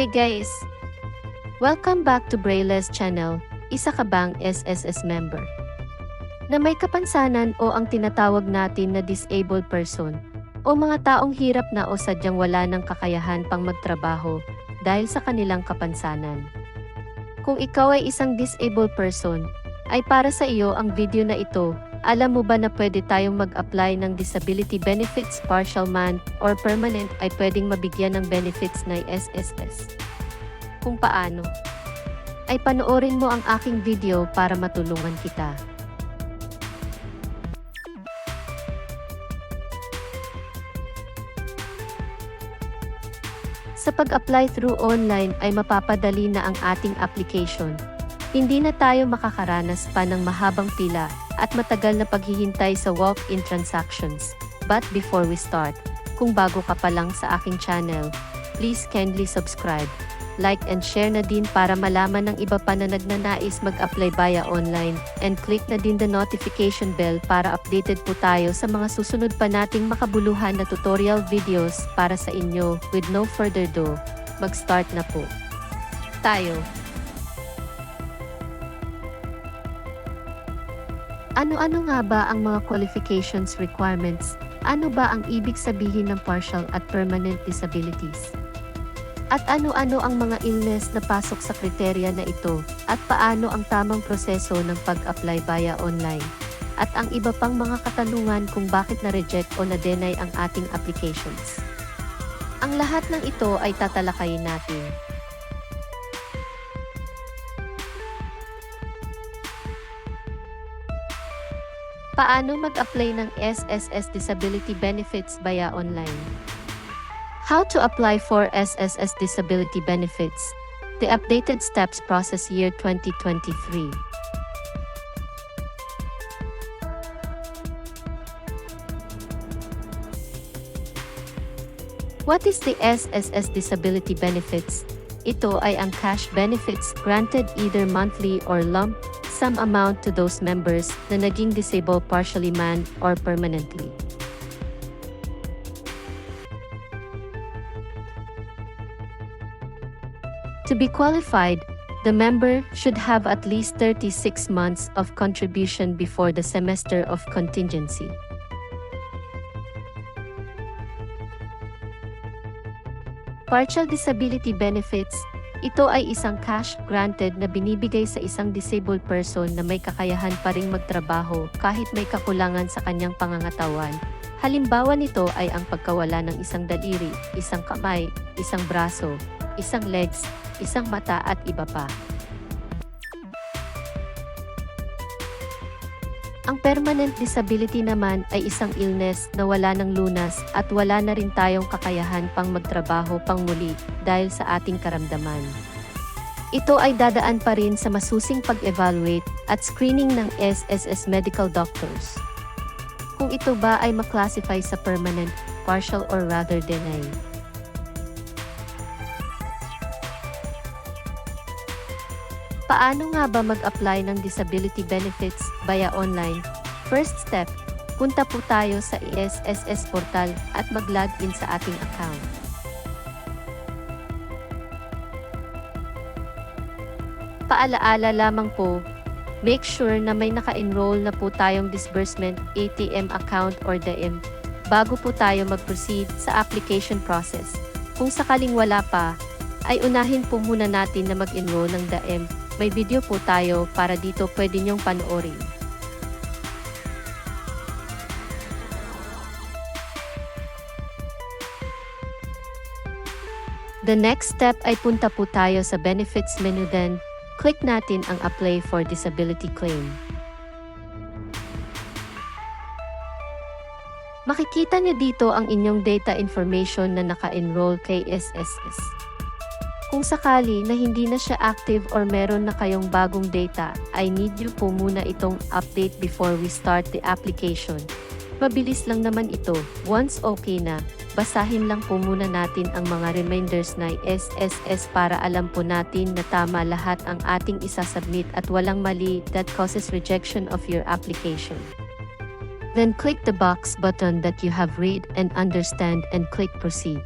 Hey guys! Welcome back to Braille's channel. Isa ka bang SSS member? Na may kapansanan o ang tinatawag natin na disabled person o mga taong hirap na o sadyang wala ng kakayahan pang magtrabaho dahil sa kanilang kapansanan. Kung ikaw ay isang disabled person, ay para sa iyo ang video na ito. Alam mo ba na pwede tayong mag-apply ng disability benefits partial man or permanent ay pwedeng mabigyan ng benefits ng SSS? Kung paano? Ay panoorin mo ang aking video para matulungan kita. Sa pag-apply through online ay mapapadali na ang ating application. Hindi na tayo makakaranas pa ng mahabang pila at matagal na paghihintay sa walk-in transactions. But before we start, kung bago ka pa lang sa aking channel, please kindly subscribe, like and share na din para malaman ng iba pa na nagnanais mag-apply via online and click na din the notification bell para updated po tayo sa mga susunod pa nating makabuluhan na tutorial videos para sa inyo. With no further ado, mag-start na po. Tayo. Ano-ano nga ba ang mga qualifications requirements? Ano ba ang ibig sabihin ng partial at permanent disabilities? At ano-ano ang mga illness na pasok sa kriteria na ito? At paano ang tamang proseso ng pag-apply via online? At ang iba pang mga katanungan kung bakit na-reject o na-deny ang ating applications. Ang lahat ng ito ay tatalakayin natin. Paano mag-apply ng SSS Disability Benefits via online? How to apply for SSS Disability Benefits? The updated steps process year 2023. What is the SSS Disability Benefits? Ito ay ang cash benefits granted either monthly or lump sum amount to those members na naging disabled partially man or permanently. To be qualified, the member should have at least 36 months of contribution before the semester of contingency. Partial disability benefits ito ay isang cash granted na binibigay sa isang disabled person na may kakayahan pa ring magtrabaho kahit may kakulangan sa kanyang pangangatawan. Halimbawa nito ay ang pagkawala ng isang daliri, isang kamay, isang braso, isang legs, isang mata at iba pa. Ang permanent disability naman ay isang illness na wala ng lunas at wala na rin tayong kakayahan pang magtrabaho pang muli dahil sa ating karamdaman. Ito ay dadaan pa rin sa masusing pag-evaluate at screening ng SSS medical doctors. Kung ito ba ay maklasify sa permanent, partial or rather deny. Paano nga ba mag-apply ng disability benefits via online? First step, punta po tayo sa SSS portal at mag-login sa ating account. Paalaala lamang po, make sure na may naka-enroll na po tayong disbursement ATM account or DAIM bago po tayo mag-proceed sa application process. Kung sakaling wala pa, ay unahin po muna natin na mag-enroll ng DAIM may video po tayo para dito pwede nyong panoorin. The next step ay punta po tayo sa benefits menu then, click natin ang apply for disability claim. Makikita niyo dito ang inyong data information na naka-enroll kay SSS. Kung sakali na hindi na siya active or meron na kayong bagong data, I need you po muna itong update before we start the application. Mabilis lang naman ito. Once okay na, basahin lang po muna natin ang mga reminders na SSS para alam po natin na tama lahat ang ating isasubmit at walang mali that causes rejection of your application. Then click the box button that you have read and understand and click proceed.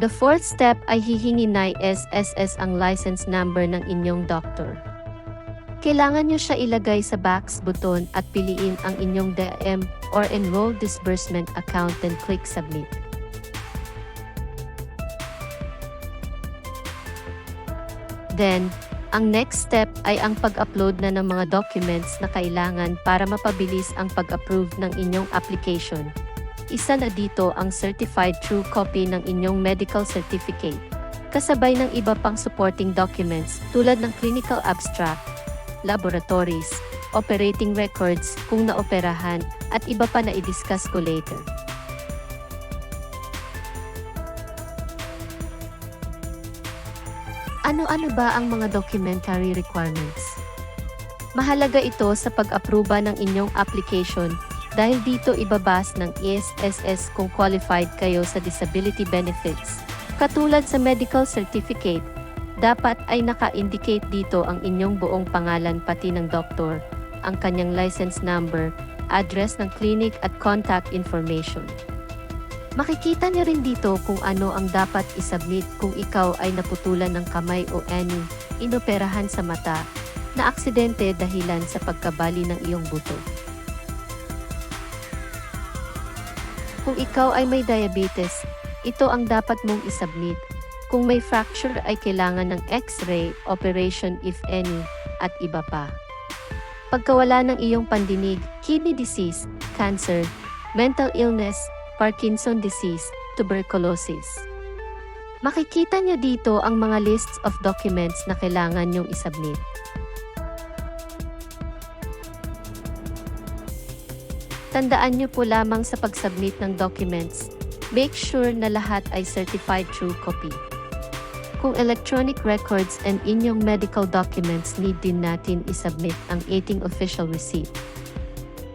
The fourth step ay hihingi ng SSS ang license number ng inyong doctor. Kailangan nyo siya ilagay sa box button at piliin ang inyong DM or Enroll Disbursement account then click Submit. Then, ang next step ay ang pag-upload na ng mga documents na kailangan para mapabilis ang pag-approve ng inyong application. Isa na dito ang certified true copy ng inyong medical certificate, kasabay ng iba pang supporting documents tulad ng clinical abstract, laboratories, operating records kung naoperahan, at iba pa na i-discuss ko later. Ano-ano ba ang mga documentary requirements? Mahalaga ito sa pag-aproba ng inyong application dahil dito ibabas ng ESSS kung qualified kayo sa disability benefits. Katulad sa medical certificate, dapat ay naka-indicate dito ang inyong buong pangalan pati ng doktor, ang kanyang license number, address ng clinic at contact information. Makikita niyo rin dito kung ano ang dapat isubmit kung ikaw ay naputulan ng kamay o any, inoperahan sa mata, na aksidente dahilan sa pagkabali ng iyong buto. Kung ikaw ay may diabetes, ito ang dapat mong isubmit. Kung may fracture ay kailangan ng x-ray, operation if any, at iba pa. Pagkawala ng iyong pandinig, kidney disease, cancer, mental illness, Parkinson disease, tuberculosis. Makikita niyo dito ang mga lists of documents na kailangan niyong isubmit. Tandaan niyo po lamang sa pag-submit ng documents, make sure na lahat ay certified true copy. Kung electronic records and inyong medical documents need din natin isubmit ang ating official receipt.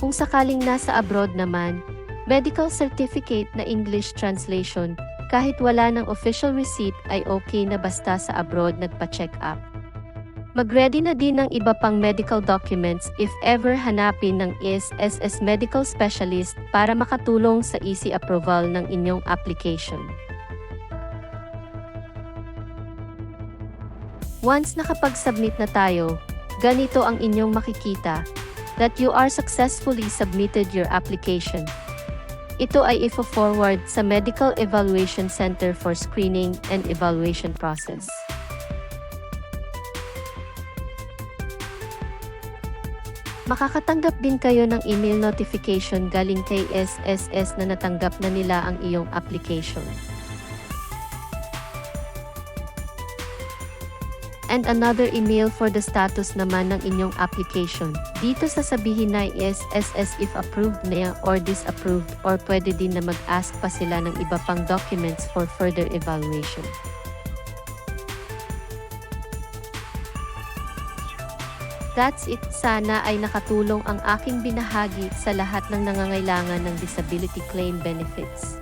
Kung sakaling nasa abroad naman, medical certificate na English translation, kahit wala ng official receipt ay okay na basta sa abroad nagpa-check up. Mag-ready na din ng iba pang medical documents if ever hanapin ng SSS medical specialist para makatulong sa easy approval ng inyong application. Once nakapag-submit na tayo, ganito ang inyong makikita, that you are successfully submitted your application. Ito ay ifo-forward sa Medical Evaluation Center for Screening and Evaluation Process. Makakatanggap din kayo ng email notification galing kay SSS na natanggap na nila ang iyong application. And another email for the status naman ng inyong application. Dito sasabihin na SSS if approved na or disapproved or pwede din na mag-ask pa sila ng iba pang documents for further evaluation. That's it. Sana ay nakatulong ang aking binahagi sa lahat ng nangangailangan ng disability claim benefits.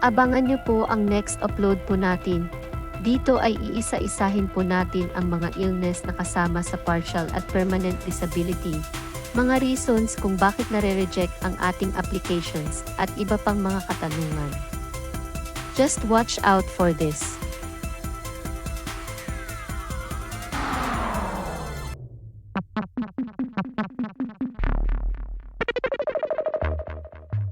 Abangan niyo po ang next upload po natin. Dito ay iisa-isahin po natin ang mga illness na kasama sa partial at permanent disability, mga reasons kung bakit nare-reject ang ating applications, at iba pang mga katanungan. Just watch out for this.